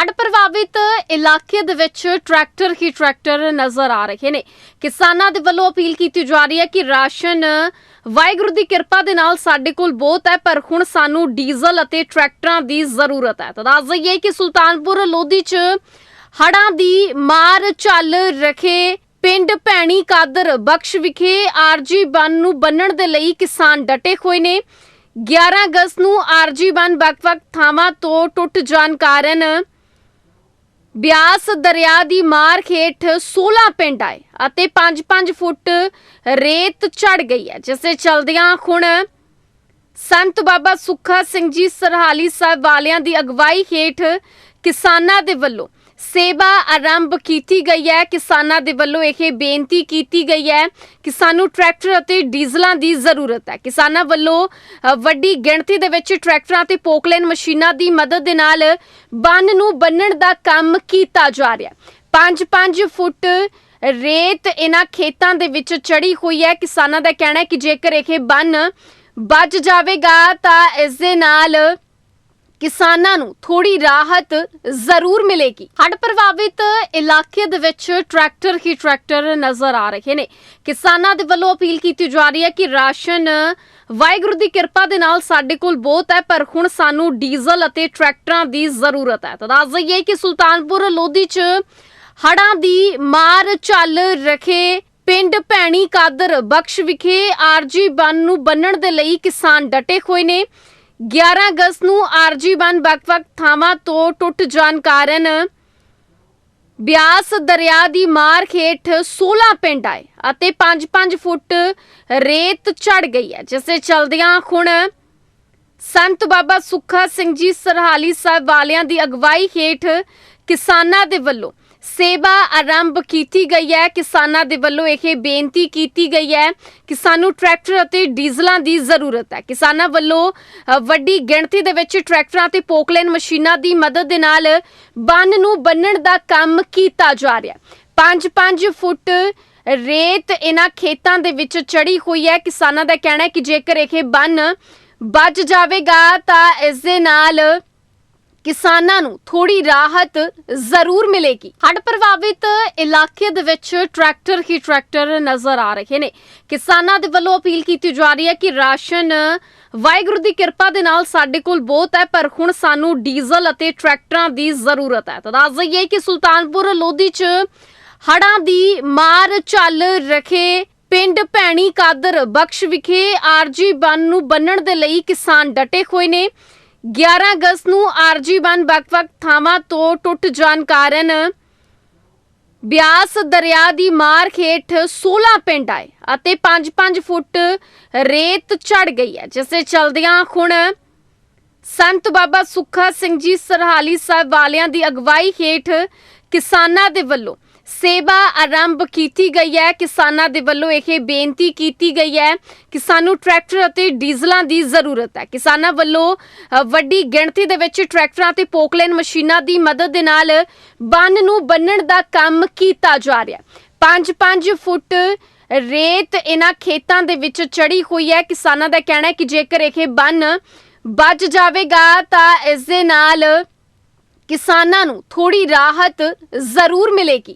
ਹੜ੍ਹ ਪ੍ਰਭਾਵਿਤ ਇਲਾਕੇ ਦੇ ਵਿੱਚ ਟਰੈਕਟਰ ਹੀ ਟਰੈਕਟਰ ਨਜ਼ਰ ਆ ਰਹੇ ਨੇ। ਕਿਸਾਨਾਂ ਦੇ ਵੱਲੋਂ ਅਪੀਲ ਕੀਤੀ ਜਾ ਰਹੀ ਹੈ ਕਿ ਰਾਸ਼ਨ ਵਾਹਿਗੁਰੂ ਦੀ ਕਿਰਪਾ ਦੇ ਨਾਲ ਸਾਡੇ ਕੋਲ ਬਹੁਤ ਹੈ, ਪਰ ਹੁਣ ਸਾਨੂੰ ਡੀਜ਼ਲ ਅਤੇ ਟਰੈਕਟਰਾਂ ਦੀ ਜ਼ਰੂਰਤ ਹੈ। ਤਾਂ ਦੱਸ ਦਈਏ ਕਿ ਸੁਲਤਾਨਪੁਰ ਲੋਧੀ 'ਚ ਹੜ੍ਹਾਂ ਦੀ ਮਾਰ ਚੱਲ ਰਖੇ ਪਿੰਡ ਭੈਣੀ ਕਾਦਰ ਬਖਸ਼ ਵਿਖੇ ਆਰਜੀ ਬੰਨ ਨੂੰ ਬੰਨਣ ਦੇ ਲਈ ਕਿਸਾਨ ਡਟੇ ਹੋਏ ਨੇ। 11 ਅਗਸਤ ਨੂੰ ਆਰਜੀ ਬੰਨ ਵੱਖ-ਵੱਖ ਥਾਵਾਂ ਤੋਂ ਟੁੱਟ ਜਾਣ ਕਾਰਨ ਬਿਆਸ ਦਰਿਆ ਦੀ ਮਾਰ ਹੇਠ 16 ਪਿੰਡ ਆਏ ਅਤੇ 5-5 ਫੁੱਟ ਰੇਤ ਚੜ ਗਈ ਹੈ, ਜਿਸ ਦੇ ਚਲਦਿਆਂ ਹੁਣ ਸੰਤ ਬਾਬਾ ਸੁੱਖਾ ਸਿੰਘ ਜੀ ਸਰਹਾਲੀ ਸਾਹਿਬ ਵਾਲਿਆਂ ਦੀ ਅਗਵਾਈ ਹੇਠ ਕਿਸਾਨਾਂ ਦੇ ਵੱਲੋਂ ਸੇਵਾ ਆਰੰਭ ਕੀਤੀ ਗਈ ਹੈ। ਕਿਸਾਨਾਂ ਦੇ ਵੱਲੋਂ ਇਹ ਬੇਨਤੀ ਕੀਤੀ ਗਈ ਹੈ ਕਿ ਸਾਨੂੰ ਟਰੈਕਟਰ ਅਤੇ ਡੀਜ਼ਲਾਂ ਦੀ ਜ਼ਰੂਰਤ ਹੈ। ਕਿਸਾਨਾਂ ਵੱਲੋਂ ਵੱਡੀ ਗਿਣਤੀ ਦੇ ਵਿੱਚ ਟਰੈਕਟਰਾਂ ਤੇ ਪੋਕਲੇਨ ਮਸ਼ੀਨਾਂ ਦੀ ਮਦਦ ਦੇ ਨਾਲ ਬੰਨ ਨੂੰ ਬੰਨਣ ਦਾ ਕੰਮ ਕੀਤਾ ਜਾ ਰਿਹਾ ਹੈ। 5-5 ਫੁੱਟ ਰੇਤ ਇਹਨਾਂ ਖੇਤਾਂ ਦੇ ਵਿੱਚ ਚੜੀ ਹੋਈ ਹੈ। ਕਿਸਾਨਾਂ ਦਾ ਕਹਿਣਾ ਹੈ ਕਿ ਜੇਕਰ ਇਹ ਬੰਨ ਵੱਜ ਜਾਵੇਗਾ ਤਾਂ ਇਸ ਦੇ ਨਾਲ ਕਿਸਾਨਾਂ ਨੂੰ ਥੋੜੀ ਰਾਹਤ ਜ਼ਰੂਰ ਮਿਲੇਗੀ। ਹੜ੍ਹ ਪ੍ਰਭਾਵਿਤ ਇਲਾਕੇ ਦੇ ਵਿੱਚ ਟਰੈਕਟਰ ਹੀ ਟਰੈਕਟਰ ਨਜ਼ਰ ਆ ਰਹੇ ਨੇ। ਕਿਸਾਨਾਂ ਦੇ ਵੱਲੋਂ ਅਪੀਲ ਕੀਤੀ ਜਾ ਰਹੀ ਹੈ ਕਿ ਰਾਸ਼ਨ ਵਾਹਿਗੁਰੂ ਦੀ ਕਿਰਪਾ ਦੇ ਨਾਲ ਸਾਡੇ ਕੋਲ ਬਹੁਤ ਹੈ, ਪਰ ਹੁਣ ਸਾਨੂੰ ਡੀਜ਼ਲ ਅਤੇ ਟਰੈਕਟਰਾਂ ਦੀ ਜ਼ਰੂਰਤ ਹੈ। ਤਾਂ ਦੱਸ ਦਈਏ ਕਿ ਸੁਲਤਾਨਪੁਰ ਲੋਧੀ 'ਚ ਹੜਾਂ ਦੀ ਮਾਰ ਚੱਲ ਰਖੇ ਪਿੰਡ ਭੈਣੀ ਕਾਦਰ ਬਖਸ਼ ਵਿਖੇ ਆਰਜੀ ਬੰਨ ਨੂੰ ਬੰਨਣ ਦੇ ਲਈ ਕਿਸਾਨ ਡਟੇ ਹੋਏ ਨੇ। 11 ਅਗਸਤ ਨੂੰ ਆਰਜੀ ਬੰਨ ਵੱਖ-ਵੱਖ ਥਾਵਾਂ ਤੋਂ ਟੁੱਟ ਜਾਣ ਕਾਰਨ ਬਿਆਸ ਦਰਿਆ ਦੀ ਮਾਰ ਹੇਠ 16 ਪਿੰਡ ਆਏ ਅਤੇ 5-5 ਫੁੱਟ ਰੇਤ ਚੜ ਗਈ ਹੈ, ਜਿਸ ਦੇ ਚਲਦਿਆਂ ਹੁਣ ਸੰਤ ਬਾਬਾ ਸੁੱਖਾ ਸਿੰਘ ਜੀ ਸਰਹਾਲੀ ਸਾਹਿਬ ਵਾਲਿਆਂ ਦੀ ਅਗਵਾਈ ਹੇਠ ਕਿਸਾਨਾਂ ਦੇ ਵੱਲੋਂ ਸੇਵਾ ਆਰੰਭ ਕੀਤੀ ਗਈ ਹੈ। ਕਿਸਾਨਾਂ ਦੇ ਵੱਲੋਂ ਇਹ ਬੇਨਤੀ ਕੀਤੀ ਗਈ ਹੈ ਕਿ ਸਾਨੂੰ ਟਰੈਕਟਰ ਅਤੇ ਡੀਜ਼ਲਾਂ ਦੀ ਜ਼ਰੂਰਤ ਹੈ। ਕਿਸਾਨਾਂ ਵੱਲੋਂ ਵੱਡੀ ਗਿਣਤੀ ਦੇ ਵਿੱਚ ਟਰੈਕਟਰਾਂ ਤੇ ਪੋਕਲੇਨ ਮਸ਼ੀਨਾਂ ਦੀ ਮਦਦ ਦੇ ਨਾਲ ਬੰਨ ਨੂੰ ਬੰਨਣ ਦਾ ਕੰਮ ਕੀਤਾ ਜਾ ਰਿਹਾ ਹੈ। 5-5 ਫੁੱਟ ਰੇਤ ਇਹਨਾਂ ਖੇਤਾਂ ਦੇ ਵਿੱਚ ਚੜੀ ਹੋਈ ਹੈ। ਕਿਸਾਨਾਂ ਦਾ ਕਹਿਣਾ ਹੈ ਕਿ ਜੇਕਰ ਇਹ ਬੰਨ ਵੱਜ ਜਾਵੇਗਾ ਤਾਂ ਇਸ ਦੇ ਨਾਲ ਕਿਸਾਨਾਂ ਨੂੰ ਥੋੜੀ ਰਾਹਤ ਜ਼ਰੂਰ ਮਿਲੇਗੀ। ਹੜ੍ਹ ਪ੍ਰਭਾਵਿਤ ਇਲਾਕੇ ਦੇ ਵਿੱਚ ਟਰੈਕਟਰ ਹੀ ਟਰੈਕਟਰ ਨਜ਼ਰ ਆ ਰਹੇ ਨੇ। ਕਿਸਾਨਾਂ ਦੇ ਵੱਲੋਂ ਅਪੀਲ ਕੀਤੀ ਜਾ ਰਹੀ ਹੈ ਕਿ ਰਾਸ਼ਨ ਵਾਹਿਗੁਰੂ ਦੀ ਕਿਰਪਾ ਦੇ ਨਾਲ ਸਾਡੇ ਕੋਲ ਬਹੁਤ ਹੈ, ਪਰ ਹੁਣ ਸਾਨੂੰ ਡੀਜ਼ਲ ਅਤੇ ਟਰੈਕਟਰਾਂ ਦੀ ਜ਼ਰੂਰਤ ਹੈ। ਤਾਂ ਦੱਸ ਦਈਏ ਕਿ ਸੁਲਤਾਨਪੁਰ ਲੋਧੀ 'ਚ ਹੜਾਂ ਦੀ ਮਾਰ ਚੱਲ ਰਖੇ ਪਿੰਡ ਭੈਣੀ ਕਾਦਰ ਬਖਸ਼ ਵਿਖੇ ਆਰਜੀ ਬੰਨ ਨੂੰ ਬੰਨਣ ਦੇ ਲਈ ਕਿਸਾਨ ਡਟੇ ਹੋਏ ਨੇ। 11 ਅਗਸਤ ਨੂੰ ਆਰਜੀ ਬੰਨ ਵੱਖ-ਵੱਖ ਥਾਵਾਂ ਤੋਂ ਟੁੱਟ ਜਾਣ ਕਾਰਨ ਬਿਆਸ ਦਰਿਆ ਦੀ ਮਾਰ ਹੇਠ 16 ਪਿੰਡ ਆਏ ਅਤੇ 5-5 ਫੁੱਟ ਰੇਤ ਚੜ ਗਈ ਹੈ, ਜਿਸ ਦੇ ਚਲਦਿਆਂ ਹੁਣ ਸੰਤ ਬਾਬਾ ਸੁੱਖਾ ਸਿੰਘ ਜੀ ਸਰਹਾਲੀ ਸਾਹਿਬ ਵਾਲਿਆਂ ਦੀ ਅਗਵਾਈ ਹੇਠ ਕਿਸਾਨਾਂ ਦੇ ਵੱਲੋਂ ਸੇਵਾ ਆਰੰਭ ਕੀਤੀ ਗਈ ਹੈ। ਕਿਸਾਨਾਂ ਦੇ ਵੱਲੋਂ ਇਹ ਬੇਨਤੀ ਕੀਤੀ ਗਈ ਹੈ ਕਿ ਸਾਨੂੰ ਟਰੈਕਟਰ ਅਤੇ ਡੀਜ਼ਲਾਂ ਦੀ ਜ਼ਰੂਰਤ ਹੈ। ਕਿਸਾਨਾਂ ਵੱਲੋਂ ਵੱਡੀ ਗਿਣਤੀ ਦੇ ਵਿੱਚ ਟਰੈਕਟਰਾਂ ਤੇ ਪੋਕਲੇਨ ਮਸ਼ੀਨਾਂ ਦੀ ਮਦਦ ਦੇ ਨਾਲ ਬੰਨ ਨੂੰ ਬੰਨਣ ਦਾ ਕੰਮ ਕੀਤਾ ਜਾ ਰਿਹਾ ਹੈ। 5-5 ਫੁੱਟ ਰੇਤ ਇਹਨਾਂ ਖੇਤਾਂ ਦੇ ਵਿੱਚ ਚੜੀ ਹੋਈ ਹੈ। ਕਿਸਾਨਾਂ ਦਾ ਕਹਿਣਾ ਹੈ ਕਿ ਜੇਕਰ ਇਹ ਬੰਨ ਵੱਜ ਜਾਵੇਗਾ ਤਾਂ ਇਸ ਦੇ ਨਾਲ ਕਿਸਾਨਾਂ ਨੂੰ ਥੋੜੀ ਰਾਹਤ ਜ਼ਰੂਰ ਮਿਲੇਗੀ।